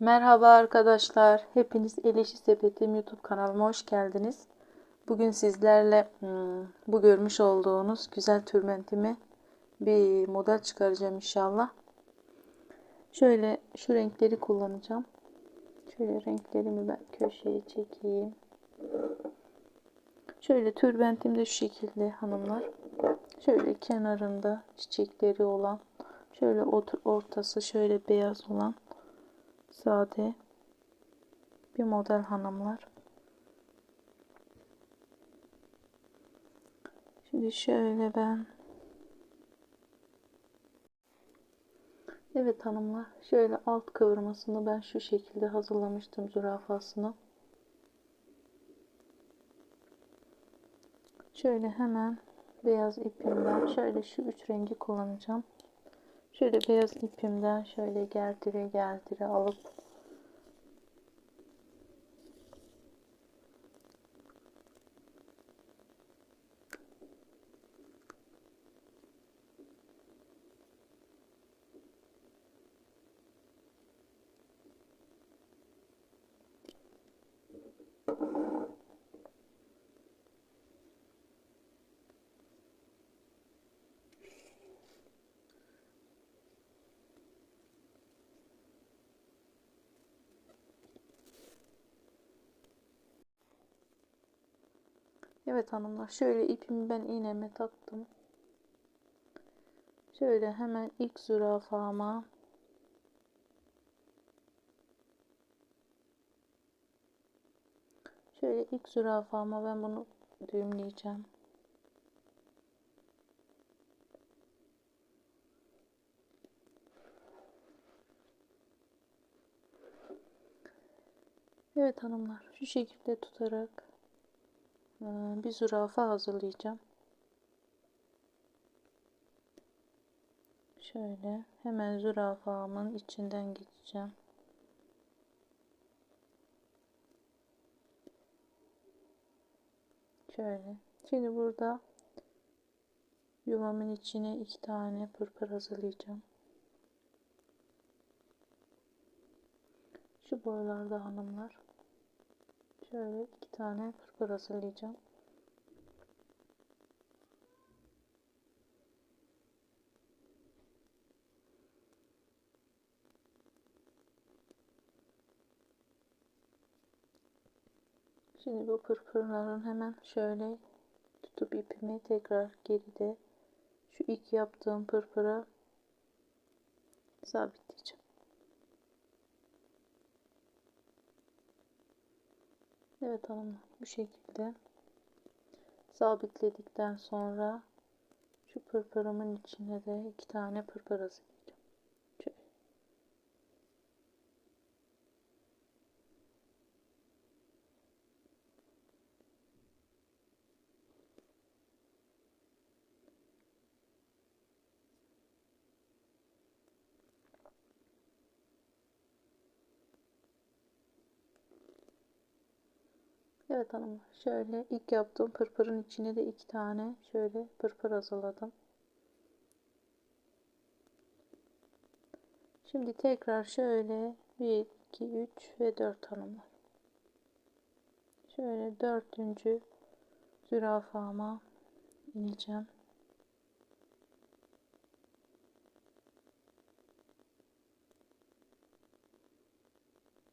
Merhaba arkadaşlar. Hepiniz Eleşi Sepetim YouTube kanalıma hoş geldiniz. Bugün sizlerle hmm, bu görmüş olduğunuz güzel tülbentimi bir model çıkaracağım inşallah. Şöyle şu renkleri kullanacağım. Şöyle renklerimi ben köşeye çekeyim. Şöyle tülbentim de şu şekilde hanımlar. Şöyle kenarında çiçekleri olan, şöyle ortası şöyle beyaz olan sade bir model hanımlar. Şimdi şöyle ben Evet hanımlar şöyle alt kıvırmasını ben şu şekilde hazırlamıştım zürafasını. Şöyle hemen beyaz ipimden şöyle şu üç rengi kullanacağım. Şöyle beyaz ipimden şöyle gerdire gerdire alıp Evet hanımlar şöyle ipimi ben iğneme taktım. Şöyle hemen ilk zürafama Şöyle ilk zürafama ben bunu düğümleyeceğim. Evet hanımlar şu şekilde tutarak bir zürafa hazırlayacağım. Şöyle hemen zürafamın içinden geçeceğim. Şöyle. Şimdi burada yuvamın içine iki tane pırpır hazırlayacağım. Şu boylarda hanımlar. Şöyle iki tane pırpır hazırlayacağım. Şimdi bu pırpırların hemen şöyle tutup ipimi tekrar geride şu ilk yaptığım pırpıra sabitleyeceğim. Evet hanımlar bu şekilde sabitledikten sonra şu pırpırımın içine de iki tane pırpır Evet hanım şöyle ilk yaptığım pırpırın içine de iki tane şöyle pırpır hazırladım. Şimdi tekrar şöyle 1, 2, 3 ve 4 hanımlar. Şöyle dördüncü zürafama ineceğim.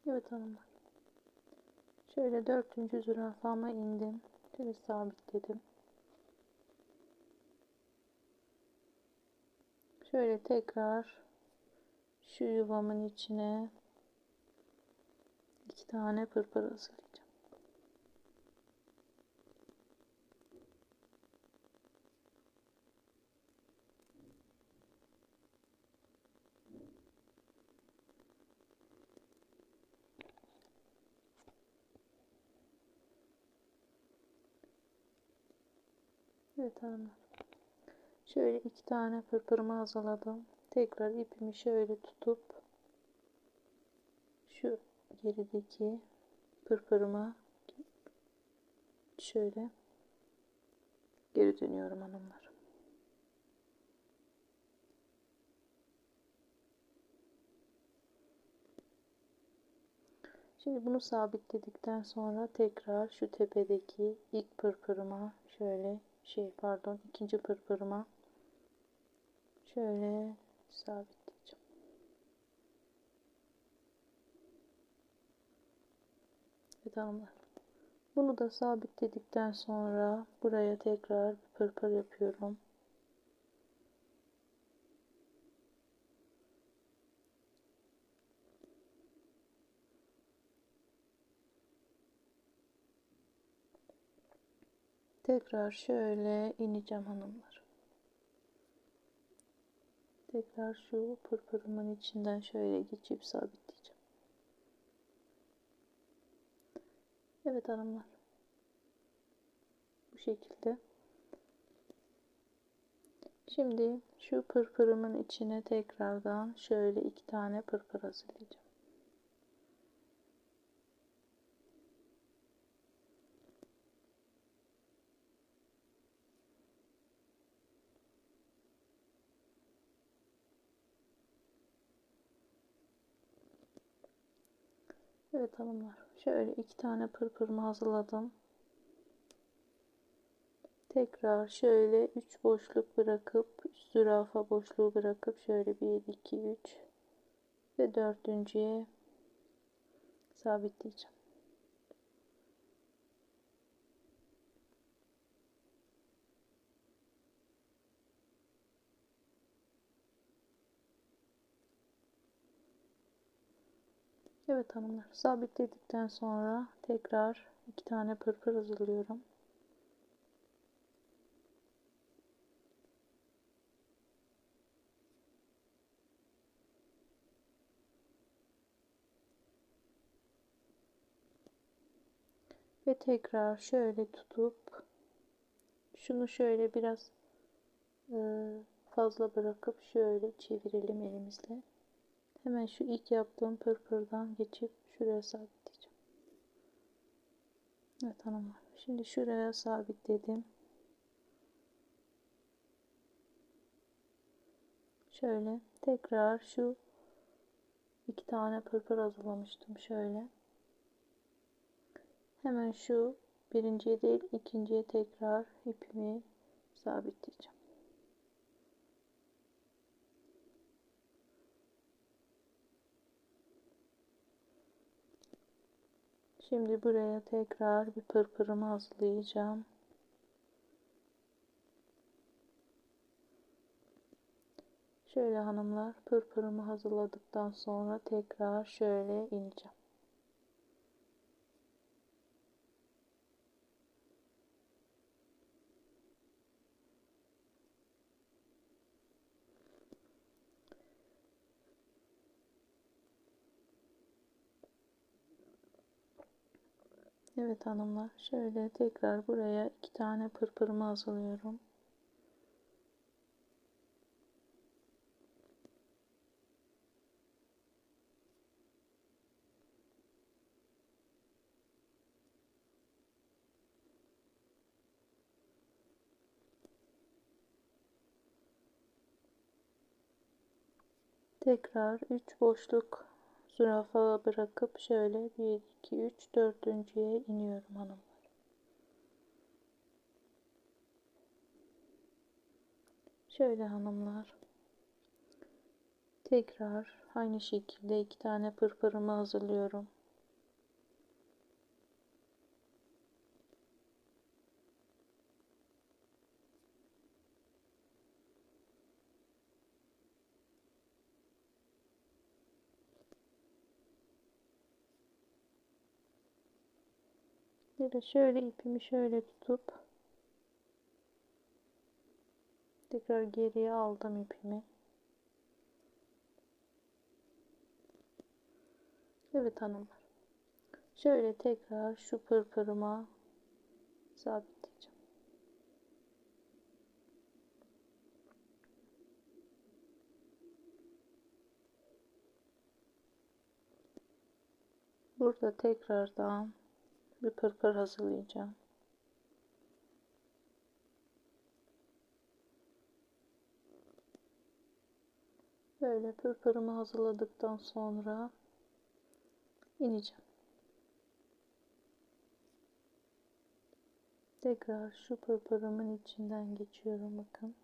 Evet hanımlar. Şöyle dördüncü zürafama indim. Şöyle sabitledim. Şöyle tekrar şu yuvamın içine iki tane pırpır hazırlayacağım. Evet hanımlar. Şöyle iki tane pırpırımı hazırladım. Tekrar ipimi şöyle tutup şu gerideki pırpırıma şöyle geri dönüyorum hanımlar. Şimdi bunu sabitledikten sonra tekrar şu tepedeki ilk pırpırıma şöyle şey pardon ikinci pırpırıma şöyle sabitleyeceğim. Evet hanımlar. Bunu da sabitledikten sonra buraya tekrar bir pırpır yapıyorum. Tekrar şöyle ineceğim hanımlar. Tekrar şu pırpırımın içinden şöyle geçip sabitleyeceğim. Evet hanımlar. Bu şekilde. Şimdi şu pırpırımın içine tekrardan şöyle iki tane pırpır hazırlayacağım. Evet hanımlar. Şöyle iki tane pırpırımı hazırladım. Tekrar şöyle üç boşluk bırakıp zürafa boşluğu bırakıp şöyle bir iki üç ve dördüncüye sabitleyeceğim. Evet hanımlar sabitledikten sonra tekrar iki tane pırpır hazırlıyorum. Ve tekrar şöyle tutup şunu şöyle biraz e, fazla bırakıp şöyle çevirelim elimizle. Hemen şu ilk yaptığım pırpırdan geçip şuraya sabitleyeceğim. Evet hanımlar. Şimdi şuraya sabitledim. Şöyle tekrar şu iki tane pırpır hazırlamıştım şöyle. Hemen şu birinciye değil ikinciye tekrar ipimi sabitleyeceğim. Şimdi buraya tekrar bir pırpırımı hazırlayacağım. Şöyle hanımlar pırpırımı hazırladıktan sonra tekrar şöyle ineceğim. Evet hanımlar şöyle tekrar buraya iki tane pırpırımı hazırlıyorum. Tekrar 3 boşluk zürafa bırakıp şöyle 1 2 3 dördüncüye iniyorum hanımlar. Şöyle hanımlar. Tekrar aynı şekilde iki tane pırpırımı hazırlıyorum. De şöyle ipimi şöyle tutup tekrar geriye aldım ipimi. Evet hanımlar. Şöyle tekrar şu pırpırıma sabitleyeceğim. Burada tekrardan bir pırpır hazırlayacağım. Böyle pırpırımı hazırladıktan sonra ineceğim. Tekrar şu pırpırımın içinden geçiyorum bakın.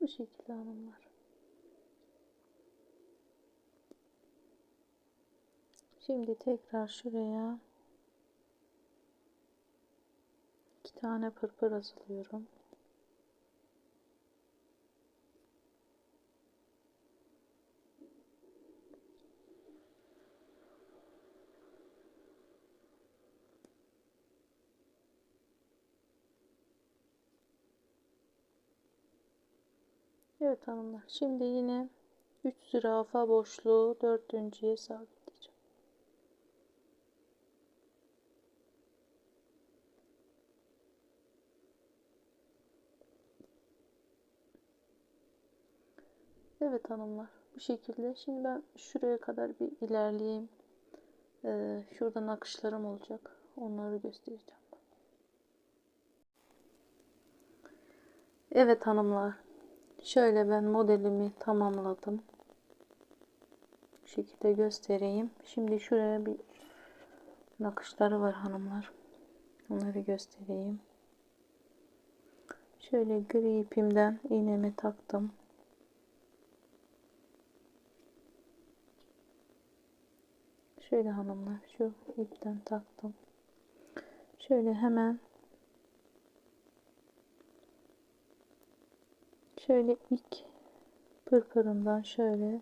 Bu şekilde hanımlar. Şimdi tekrar şuraya iki tane pırpır hazırlıyorum. Evet hanımlar. Şimdi yine 3 zürafa boşluğu dördüncüye sabitleyeceğim. Evet hanımlar. Bu şekilde. Şimdi ben şuraya kadar bir ilerleyeyim. Ee, şurada nakışlarım olacak. Onları göstereceğim. Evet hanımlar. Şöyle ben modelimi tamamladım. Bu şekilde göstereyim. Şimdi şuraya bir nakışları var hanımlar. Onları göstereyim. Şöyle gri ipimden iğnemi taktım. Şöyle hanımlar şu ipten taktım. Şöyle hemen şöyle ilk pırpırından şöyle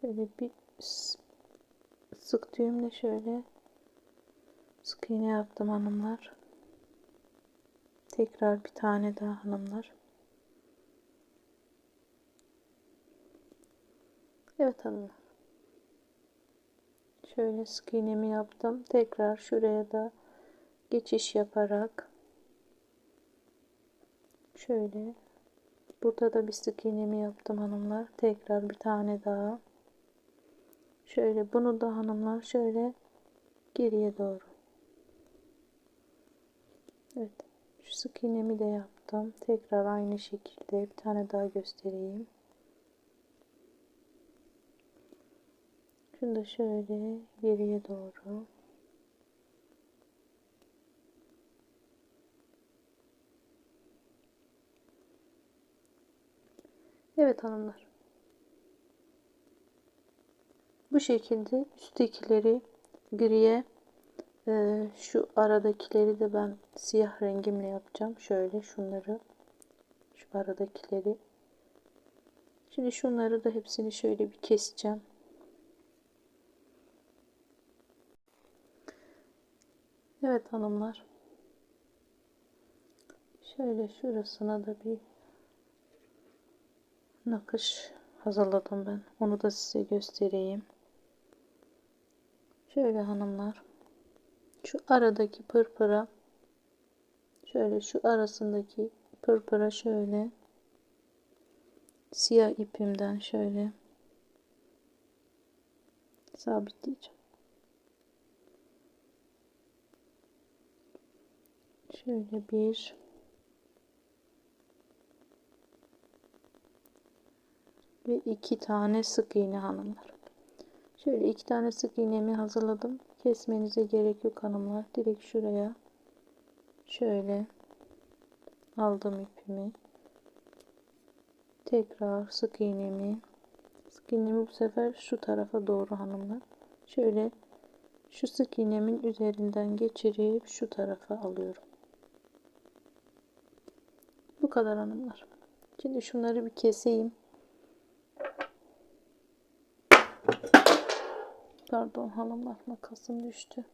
şöyle bir sık düğümle şöyle sık iğne yaptım hanımlar. Tekrar bir tane daha hanımlar. Evet hanımlar. Şöyle sık iğnemi yaptım. Tekrar şuraya da geçiş yaparak şöyle burada da bir sık iğnemi yaptım hanımlar. Tekrar bir tane daha. Şöyle bunu da hanımlar şöyle geriye doğru. Evet. Şu sık iğnemi de yaptım. Tekrar aynı şekilde bir tane daha göstereyim. Şunu da şöyle geriye doğru. Evet hanımlar. Bu şekilde üsttekileri griye e, şu aradakileri de ben siyah rengimle yapacağım. Şöyle şunları şu aradakileri. Şimdi şunları da hepsini şöyle bir keseceğim. Evet hanımlar. Şöyle şurasına da bir nakış hazırladım ben. Onu da size göstereyim. Şöyle hanımlar. Şu aradaki pırpıra şöyle şu arasındaki pırpıra şöyle siyah ipimden şöyle sabitleyeceğim. Şöyle bir ve iki tane sık iğne hanımlar. Şöyle iki tane sık iğnemi hazırladım. Kesmenize gerek yok hanımlar. Direkt şuraya şöyle aldım ipimi. Tekrar sık iğnemi sık iğnemi bu sefer şu tarafa doğru hanımlar. Şöyle şu sık iğnemin üzerinden geçirip şu tarafa alıyorum. Bu kadar hanımlar. Şimdi şunları bir keseyim. Pardon hanımlar makasım düştü.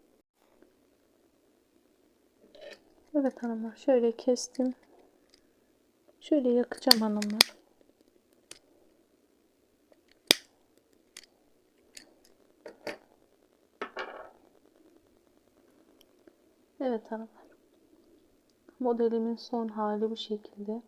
Evet hanımlar şöyle kestim. Şöyle yakacağım hanımlar. Evet hanımlar. Modelimin son hali bu şekilde.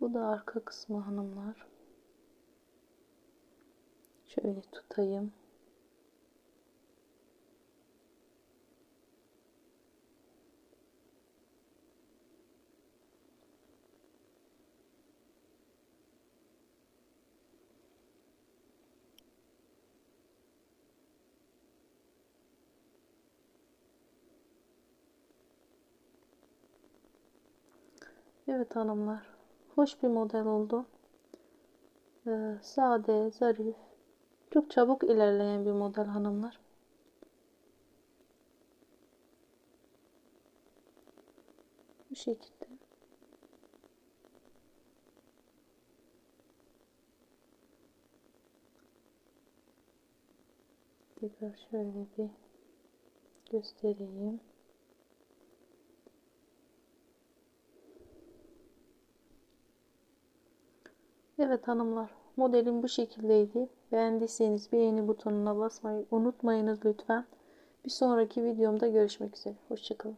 Bu da arka kısmı hanımlar. Şöyle tutayım. Evet hanımlar. Hoş bir model oldu. Ee, sade, zarif. Çok çabuk ilerleyen bir model hanımlar. Bu şekilde. Tekrar şöyle bir göstereyim. Evet hanımlar, modelim bu şekildeydi. Beğendiyseniz beğeni butonuna basmayı unutmayınız lütfen. Bir sonraki videomda görüşmek üzere. Hoşçakalın.